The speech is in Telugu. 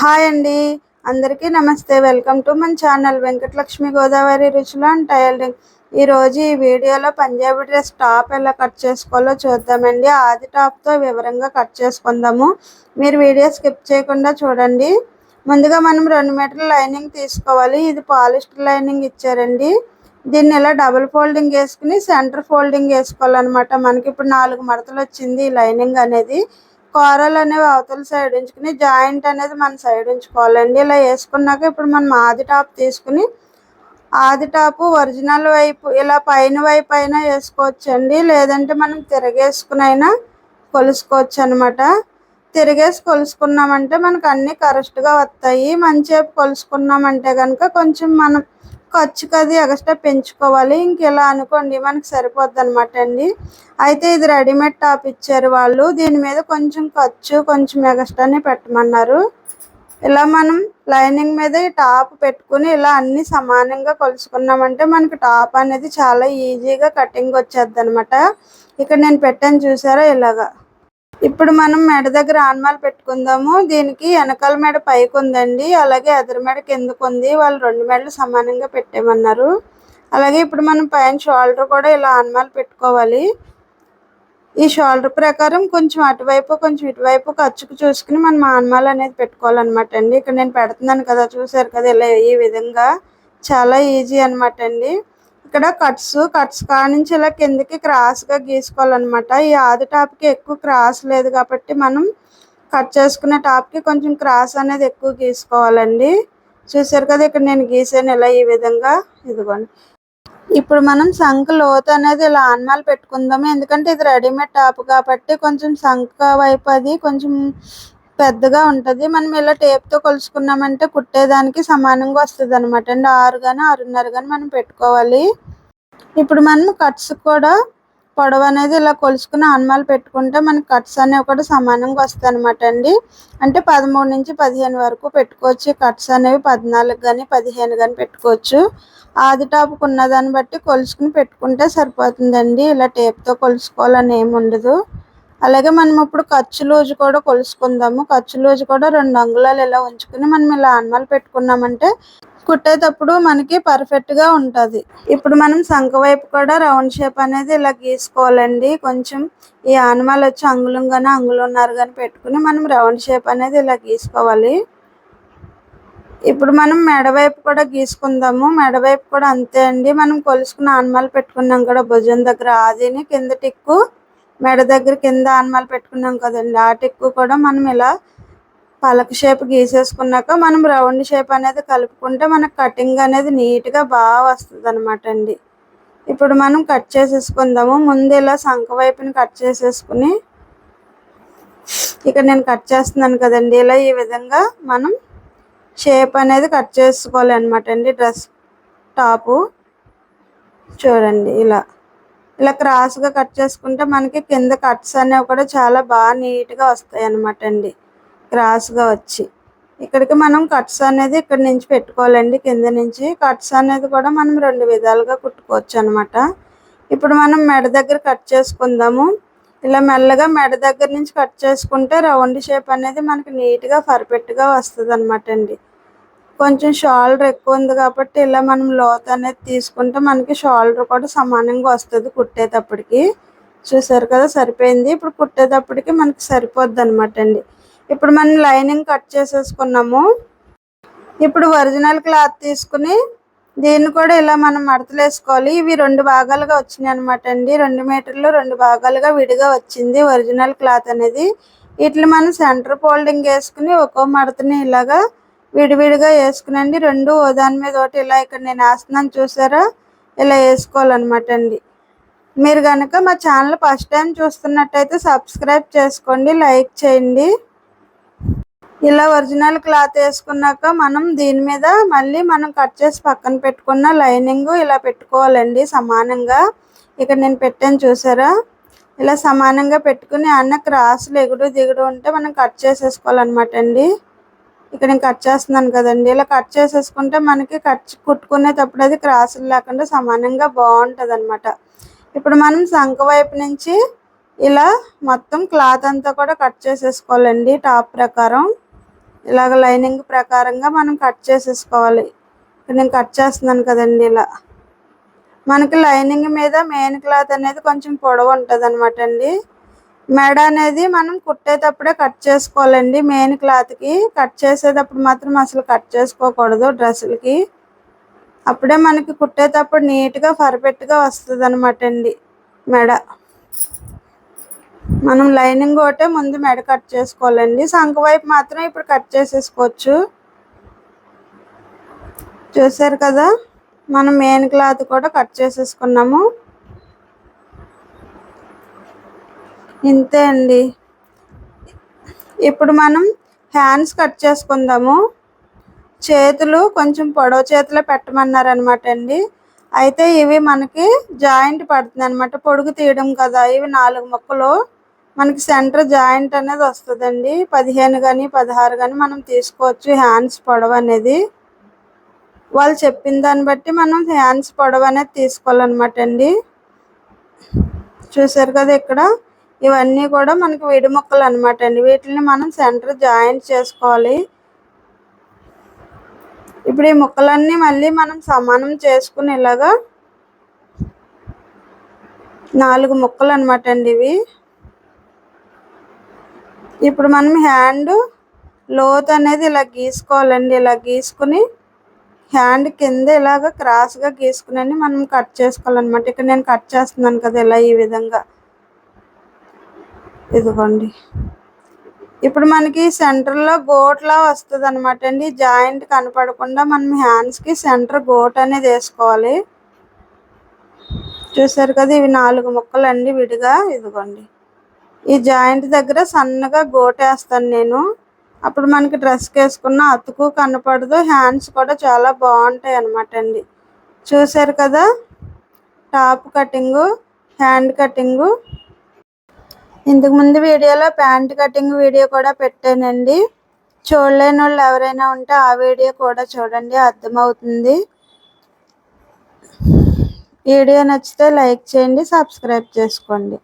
హాయ్ అండి. అందరికీ నమస్తే. వెల్కమ్ టు మన ఛానల్ వెంకటలక్ష్మి గోదావరి రుచులు అండ్ టైలరింగ్. ఈరోజు ఈ వీడియోలో పంజాబీ డ్రెస్ టాప్ ఎలా కట్ చేసుకోవాలో చూద్దామండి. ఆది టాప్తో వివరంగా కట్ చేసుకుందాము. మీరు వీడియో స్కిప్ చేయకుండా చూడండి. ముందుగా మనం రెండు మీటర్ల లైనింగ్ తీసుకోవాలి. ఇది పాలిస్టర్ లైనింగ్ ఇచ్చారండి. దీన్ని ఇలా డబుల్ ఫోల్డింగ్ వేసుకుని సెంటర్ ఫోల్డింగ్ వేసుకోవాలన్నమాట. మనకి ఇప్పుడు నాలుగు మడతలు వచ్చింది ఈ లైనింగ్ అనేది. కూరలు అనేవి అవతల సైడ్ ఉంచుకుని జాయింట్ అనేది మన సైడ్ ఉంచుకోవాలండి. ఇలా వేసుకున్నాక ఇప్పుడు మనం ఆది టాప్ తీసుకుని ఆది టాప్ ఒరిజినల్ వైపు ఇలా పైన వైపు అయినా వేసుకోవచ్చండి. లేదంటే మనం తిరగేసుకునైనా కొలుసుకోవచ్చు అనమాట తిరిగేసి కొలుసుకున్నామంటే మనకు అన్నీ కరెక్ట్గా వస్తాయి. మంచిగా కొలుసుకున్నామంటే కనుక కొంచెం మనం ఖర్చుకి అది ఎక్స్ట్రా పెంచుకోవాలి. ఇంక ఇలా అనుకోండి మనకి సరిపోద్ది అనమాట అండి. అయితే ఇది రెడీమేడ్ టాప్ ఇచ్చారు వాళ్ళు. దీని మీద కొంచెం ఖర్చు కొంచెం ఎక్స్ట్రానే పెట్టమన్నారు. ఇలా మనం లైనింగ్ మీద ఈ టాప్ పెట్టుకుని ఇలా అన్ని సమానంగా కొలుసుకున్నామంటే మనకి టాప్ అనేది చాలా ఈజీగా కటింగ్ వచ్చేది అనమాట ఇక్కడ నేను పెట్టాను చూసారా ఇలాగా. ఇప్పుడు మనం మెడ దగ్గర ఆన్మాలు పెట్టుకుందాము. దీనికి వెనకాల మెడ పైకి ఉందండి. అలాగే ఎదురు మెడ కిందకు ఉంది. వాళ్ళు రెండు మెడలు సమానంగా పెట్టేమన్నారు అలాగే ఇప్పుడు మనం పైన షోల్డర్ కూడా ఇలా ఆన్మాలు పెట్టుకోవాలి. ఈ షోల్డర్ ప్రకారం కొంచెం అటువైపు కొంచెం ఇటువైపు ఖర్చుకు చూసుకుని మనం ఆన్మాలు అనేది పెట్టుకోవాలన్నమాట అండి. ఇక్కడ నేను పెడుతున్నాను కదా చూసారు కదా ఇలా ఈ విధంగా చాలా ఈజీ అనమాట అండి. ఇక్కడ కట్స్ కట్స్ కాడ నుంచి ఇలా కిందకి క్రాస్గా గీసుకోవాలన్నమాట. ఈ ఆది టాప్కి ఎక్కువ క్రాస్ లేదు కాబట్టి మనం కట్ చేసుకునే టాప్కి కొంచెం క్రాస్ అనేది ఎక్కువ గీసుకోవాలండి. చూసారు కదా ఇక్కడ నేను గీసాను ఇలా ఈ విధంగా. ఇదిగోండి. ఇప్పుడు మనం సంఖ లోతు అనేది ఇలా ఆన్మాలు పెట్టుకుందాము. ఎందుకంటే ఇది రెడీమేడ్ టాప్ కాబట్టి కొంచెం సంఖ వైపు అది కొంచెం పెద్దగా ఉంటుంది. మనం ఇలా టేప్తో కొలుసుకున్నామంటే కుట్టేదానికి సమానంగా వస్తుంది అనమాట అండి ఆరు కానీ ఆరున్నర కానీ మనం పెట్టుకోవాలి. ఇప్పుడు మనం కట్స్ కూడా పొడవు అనేది ఇలా కొలుసుకుని అనుమాలు పెట్టుకుంటే మనకి కట్స్ అనేవి కూడా సమానంగా వస్తాయి అనమాట అండి. అంటే పదమూడు నుంచి పదిహేను వరకు పెట్టుకోవచ్చు. కట్స్ అనేవి పద్నాలుగు కానీ పదిహేను కానీ పెట్టుకోవచ్చు. ఆది టాప్కి ఉన్నదాన్ని బట్టి కొలుసుకుని పెట్టుకుంటే సరిపోతుందండి. ఇలా టేప్తో కొలుసుకోవాలని ఏమి ఉండదు. అలాగే మనం ఇప్పుడు ఖర్చు లూజు కూడా కొలుసుకుందాము. ఖర్చు లూజు కూడా రెండు అంగుళాలు ఇలా ఉంచుకుని మనం ఇలా ఆన్మాలు పెట్టుకున్నామంటే కుట్టేటప్పుడు మనకి పర్ఫెక్ట్గా ఉంటుంది. ఇప్పుడు మనం సంఖ వైపు కూడా రౌండ్ షేప్ అనేది ఇలా గీసుకోవాలండి. కొంచెం ఈ ఆనమాలు వచ్చి అంగుళం కానీ అంగుళన్నర కానీ పెట్టుకుని మనం రౌండ్ షేప్ అనేది ఇలా గీసుకోవాలి. ఇప్పుడు మనం మెడవైపు కూడా గీసుకుందాము. మెడవైపు కూడా అంతే అండి. మనం కొలుసుకున్న ఆనమాలు పెట్టుకున్నాం కూడా భుజం దగ్గర. ఆదిని కింద టిక్కు మెడ దగ్గర కింద ఆనమాలు పెట్టుకున్నాం కదండి. ఆ టిక్కు కూడా మనం ఇలా పలక షేప్ గీసేసుకున్నాక మనం రౌండ్ షేప్ అనేది కలుపుకుంటే మనకు కటింగ్ అనేది నీట్గా బాగా వస్తుంది అనమాట అండి. ఇప్పుడు మనం కట్ చేసేసుకుందాము. ముందు ఇలా సంఖ వైపుని కట్ చేసేసుకుని ఇక్కడ నేను కట్ చేస్తున్నాను కదండి. ఇలా ఈ విధంగా మనం షేప్ అనేది కట్ చేసుకోవాలి అనమాట అండి. డ్రెస్ టాపు చూడండి ఇలా. ఇలా క్రాస్గా కట్ చేసుకుంటే మనకి కింద కట్స్ అనేవి కూడా చాలా బాగా నీట్గా వస్తాయి అనమాట అండి. క్రాస్గా వచ్చి. ఇక్కడికి మనం కట్స్ అనేది ఇక్కడ నుంచి పెట్టుకోవాలండి. కింద నుంచి కట్స్ అనేది కూడా మనం రెండు విధాలుగా కుట్టుకోవచ్చు అనమాట ఇప్పుడు మనం మెడ దగ్గర కట్ చేసుకుందాము. ఇలా మెల్లగా మెడ దగ్గర నుంచి కట్ చేసుకుంటే రౌండ్ షేప్ అనేది మనకి నీట్గా పర్ఫెక్ట్గా వస్తుంది అనమాట అండి. కొంచెం షోల్డర్ ఎక్కువ ఉంది కాబట్టి ఇలా మనం లోత్ అనేది తీసుకుంటే మనకి షోల్డర్ కూడా సమానంగా వస్తుంది కుట్టేటప్పటికి. చూసారు కదా సరిపోయింది. ఇప్పుడు కుట్టేటప్పటికి మనకి సరిపోద్ది అనమాట అండి. ఇప్పుడు మనం లైనింగ్ కట్ చేసేసుకున్నాము. ఇప్పుడు ఒరిజినల్ క్లాత్ తీసుకుని దీన్ని కూడా ఇలా మనం మడతలు వేసుకోవాలి ఇవి రెండు భాగాలుగా వచ్చినాయి అనమాట అండి. రెండు మీటర్లు రెండు భాగాలుగా విడిగా వచ్చింది ఒరిజినల్ క్లాత్ అనేది. వీటిని మనం సెంటర్ ఫోల్డింగ్ వేసుకుని ఒక్కో మడతని ఇలాగా విడివిడిగా వేసుకునండి. రెండు దాని మీద ఒకటి ఇలా ఇక్కడ నేను వేస్తున్నాను చూసారా? ఇలా వేసుకోవాలన్నమాట అండి. మీరు కనుక మా ఛానల్ ఫస్ట్ టైం చూస్తున్నట్టయితే సబ్స్క్రైబ్ చేసుకోండి లైక్ చేయండి. ఇలా ఒరిజినల్ క్లాత్ వేసుకున్నాక మనం దీని మీద మళ్ళీ మనం కట్ చేసి పక్కన పెట్టుకున్న లైనింగ్ ఇలా పెట్టుకోవాలండి సమానంగా. ఇక్కడ నేను పెట్టాను చూసారా? ఇలా సమానంగా పెట్టుకుని అన్న క్రాసులు ఎగుడు దిగుడు ఉంటే మనం కట్ చేసేసుకోవాలన్నమాట అండి. ఇక్కడ నేను కట్ చేస్తున్నాను కదండి. ఇలా కట్ చేసేసుకుంటే మనకి కట్ కుట్టుకునేటప్పుడు అది క్రాసులు లేకుండా సమానంగా బాగుంటుంది అనమాట ఇప్పుడు మనం సంఖ వైపు నుంచి ఇలా మొత్తం క్లాత్ అంతా కూడా కట్ చేసేసుకోవాలండి. టాప్ ప్రకారం. ఇలాగ లైనింగ్ ప్రకారంగా మనం కట్ చేసేసుకోవాలి. ఇక్కడ నేను కట్ చేస్తున్నాను కదండి ఇలా. మనకి లైనింగ్ మీద మెయిన్ క్లాత్ అనేది కొంచెం పొడవు ఉంటుంది అనమాట అండి. మెడ అనేది మనం కుట్టేటప్పుడే కట్ చేసుకోవాలండి. మెయిన్ క్లాత్కి కట్ చేసేటప్పుడు మాత్రం అసలు కట్ చేసుకోకూడదు డ్రెస్సులకి. అప్పుడే మనకి కుట్టేటప్పుడు నీట్గా పర్ఫెక్ట్గా వస్తుంది అనమాట అండి మెడ. మనం లైనింగ్ ఒకటే ముందు మెడ కట్ చేసుకోవాలండి. సంఖ వైపు మాత్రం ఇప్పుడు కట్ చేసేసుకోవచ్చు. చూసారు కదా? మనం మెయిన్ క్లాత్ కూడా కట్ చేసేసుకున్నాము. ఇంతే అండి. ఇప్పుడు మనం హ్యాండ్స్ కట్ చేసుకుందాము. చేతులు కొంచెం పొడవు చేతిలో పెట్టమన్నారు అనమాట అండి. అయితే ఇవి మనకి జాయింట్ పడుతుంది అనమాట పొడుగు తీయడం కదా ఇవి నాలుగు మొక్కలు. మనకి సెంటర్ జాయింట్ అనేది వస్తుందండి. పదిహేను కానీ పదహారు కానీ మనం తీసుకోవచ్చు హ్యాండ్స్ పొడవు అనేది. వాళ్ళు చెప్పిన దాన్ని బట్టి మనం హ్యాండ్స్ పొడవు అనేది తీసుకోవాలన్నమాట అండి. చూసారు కదా ఇక్కడ? ఇవన్నీ కూడా మనకి విడి ముక్కలు అనమాట అండి. వీటిని మనం సెంటర్ జాయింట్ చేసుకోవాలి. ఇప్పుడు ఈ ముక్కలన్నీ మళ్ళీ మనం సమానం చేసుకుని ఇలాగా నాలుగు ముక్కలు అనమాట అండి ఇవి. ఇప్పుడు మనం హ్యాండ్ లోత్ అనేది ఇలా గీసుకోవాలండి. ఇలా గీసుకుని హ్యాండ్ కింద ఇలాగ క్రాస్గా గీసుకుని మనం కట్ చేసుకోవాలన్నమాట. ఇక్కడ నేను కట్ చేస్తున్నాను కదా ఇలా ఈ విధంగా. ఇదిగోండి. ఇప్పుడు మనకి సెంటర్లో గోట్లా వస్తుంది అనమాట అండి. జాయింట్ కనపడకుండా మనం హ్యాండ్స్కి సెంటర్ గోట్ అనేది వేసుకోవాలి. చూసారు కదా ఇవి నాలుగు ముక్కలు అండి విడిగా. ఇదిగోండి. ఈ జాయింట్ దగ్గర సన్నగా గోటేస్తాను నేను. అప్పుడు మనకి డ్రెస్కి వేసుకున్న అతుకు కనపడదు. హ్యాండ్స్ కూడా చాలా బాగుంటాయి అనమాట అండి. చూసారు కదా? టాప్ కటింగు హ్యాండ్ కటింగు ఇంతకుముందు వీడియోలో ప్యాంట్ కటింగ్ వీడియో కూడా పెట్టానండి. చూడలేని వాళ్ళు ఎవరైనా ఉంటే ఆ వీడియో కూడా చూడండి అర్థమవుతుంది. వీడియో నచ్చితే లైక్ చేయండి సబ్స్క్రైబ్ చేసుకోండి.